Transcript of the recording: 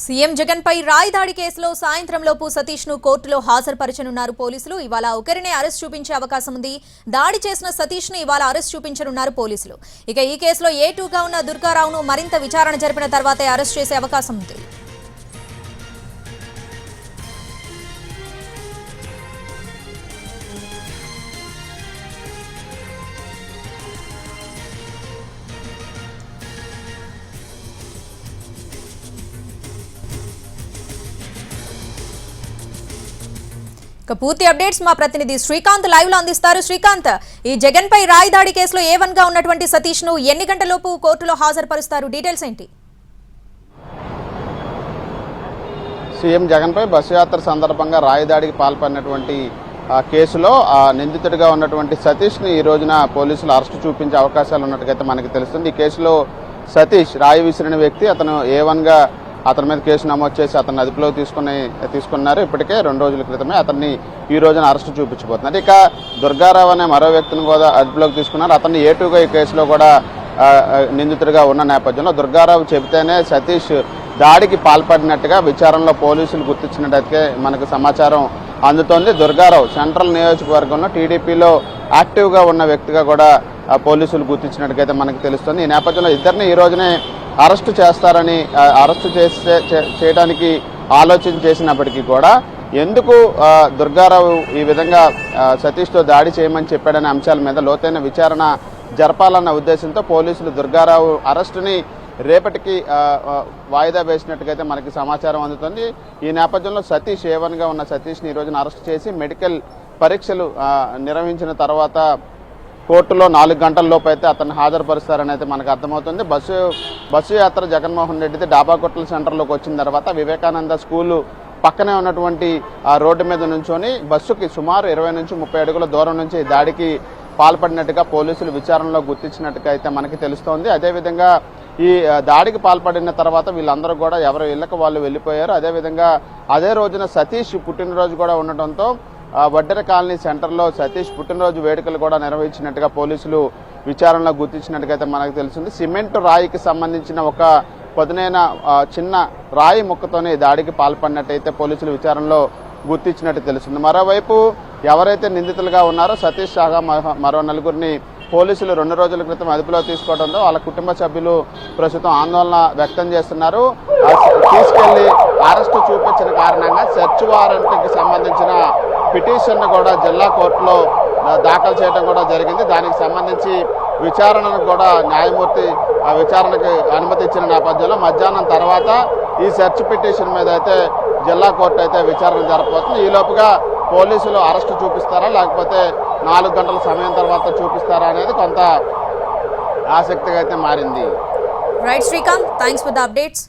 CM Jagan పై రాయి దాడి కేసులో సాయంత్రంలోపు సతీష్ను కోర్టులో హాజరుపరచనున్నారు పోలీసులు. ఇవాళ ఒకరినే అరెస్ట్ చూపించే అవకాశం ఉంది. దాడి చేసిన సతీష్ను ఇవాళ అరెస్ట్ చూపించనున్నారు పోలీసులు. ఇక ఈ కేసులో ఏ టూగా ఉన్న దుర్గారావును మరింత విచారణ జరిపిన తర్వాతే అరెస్ట్ చేసే అవకాశం ఉంది. పూర్తి అప్డేట్స్ మా ప్రతినిధి శ్రీకాంత్ లైవ్లో అందిస్తారు. శ్రీకాంత్ ఈ జగన్ పై రాయి దాడి కేసులో ఏ వన్గా ఉన్నటువంటి సతీష్ను ఎన్ని గంటలలోపు కోర్టులో హాజరుపరుస్తారు? డీటెయిల్స్ ఏంటి? సీఎం జగన్పై బస్సు యాత్ర సందర్భంగా రాయదాడికి పాల్పడినటువంటి కేసులో నిందితుడిగా ఉన్నటువంటి సతీష్ని ఈ రోజున పోలీసులు అరెస్టు చూపించే అవకాశాలు ఉన్నట్టుగా మనకి తెలుస్తుంది. ఈ కేసులో సతీష్ రాయి విసిరిన వ్యక్తి అతను ఏ వన్గా అతని మీద కేసు నమోదు చేసి అతన్ని అదుపులోకి తీసుకుని తీసుకున్నారు. ఇప్పటికే రెండు రోజుల క్రితమే అతన్ని ఈ రోజున అరెస్టు చూపించబోతున్నారు. ఇక దుర్గారావు అనే మరో వ్యక్తిని కూడా అదుపులోకి తీసుకున్నారు. అతన్ని ఏటుగా ఈ కేసులో కూడా నిందితుడిగా ఉన్న నేపథ్యంలో దుర్గారావు చెబితేనే సతీష్ దాడికి పాల్పడినట్టుగా విచారణలో పోలీసులు గుర్తించినట్టయితే మనకు సమాచారం అందుతోంది. దుర్గారావు సెంట్రల్ నియోజకవర్గంలో టీడీపీలో యాక్టివ్గా ఉన్న వ్యక్తిగా కూడా పోలీసులు పోలీసులు గుర్తించినట్టుగైతే మనకు తెలుస్తుంది. ఈ నేపథ్యంలో ఇద్దరిని ఈ రోజునే అరెస్టు చేస్తారని అరెస్టు చేసే చేయడానికి ఆలోచన చేసినప్పటికీ కూడా ఎందుకు దుర్గారావు ఈ విధంగా సతీష్తో దాడి చేయమని చెప్పాడనే అంశాల మీద లోతైన విచారణ జరపాలన్న ఉద్దేశంతో పోలీసులు దుర్గారావు అరెస్టుని రేపటికి వాయిదా వేసినట్టుగైతే మనకి సమాచారం అందుతుంది. ఈ నేపథ్యంలో సతీష్ ఏవన్గా ఉన్న సతీష్ని ఈ రోజున అరెస్ట్ చేసి మెడికల్ పరీక్షలు నిర్వహించిన తర్వాత కోర్టులో నాలుగు గంటల లోపు అయితే అతన్ని హాజరుపరుస్తారని అయితే మనకు అర్థమవుతుంది. బస్సు బస్సు యాత్ర జగన్మోహన్ రెడ్డిది డాబాకొట్ల సెంటర్లోకి వచ్చిన తర్వాత వివేకానంద స్కూలు పక్కనే ఉన్నటువంటి ఆ రోడ్డు మీద నుంచొని బస్సుకి సుమారు ఇరవై నుంచి ముప్పై అడుగుల దూరం నుంచి దాడికి పాల్పడినట్టుగా పోలీసులు విచారణలో గుర్తించినట్టుగా అయితే మనకి తెలుస్తోంది. అదేవిధంగా ఈ దాడికి పాల్పడిన తర్వాత వీళ్ళందరూ కూడా ఎవరి ఇళ్ళకి వాళ్ళు వెళ్ళిపోయారు. అదేవిధంగా అదే రోజున సతీష్ పుట్టినరోజు కూడా ఉండటంతో వడ్డెర కాలనీ సెంటర్లో సతీష్ పుట్టినరోజు వేడుకలు కూడా నిర్వహించినట్టుగా పోలీసులు విచారణలో గుర్తించినట్టుగా మనకు తెలిసింది సిమెంట్ రాయికి సంబంధించిన ఒక పదునైన చిన్న రాయి ముక్కతోనే దాడికి పాల్పడినట్టయితే పోలీసులు విచారణలో గుర్తించినట్టు తెలుస్తుంది. మరోవైపు ఎవరైతే నిందితులుగా ఉన్నారో సతీష్ షాగా మరో- మరో నలుగురిని పోలీసులు రెండు రోజుల క్రితం అదుపులో తీసుకోవడంతో వాళ్ళ కుటుంబ సభ్యులు ప్రస్తుతం ఆందోళన వ్యక్తం చేస్తున్నారు. తీసుకెళ్ళి అరెస్టు చూపించిన కారణంగా సెర్చ్ వారెంట్కి సంబంధించిన పిటిషన్ కూడా జిల్లా కోర్టులో దాఖలు చేయడం కూడా జరిగింది. దానికి సంబంధించి విచారణను కూడా న్యాయమూర్తి ఆ విచారణకి అనుమతి ఇచ్చిన నేపథ్యంలో మధ్యాహ్నం తర్వాత ఈ సెర్చ్ పిటిషన్ మీద అయితే జిల్లా కోర్టు అయితే విచారణ జరపబోతుంది. ఈ లోపుగా పోలీసులు అరెస్టు చూపిస్తారా లేకపోతే నాలుగు గంటల సమయం తర్వాత చూపిస్తారా అనేది కొంత ఆసక్తిగా అయితే మారింది. Right Srikanth thanks for the updates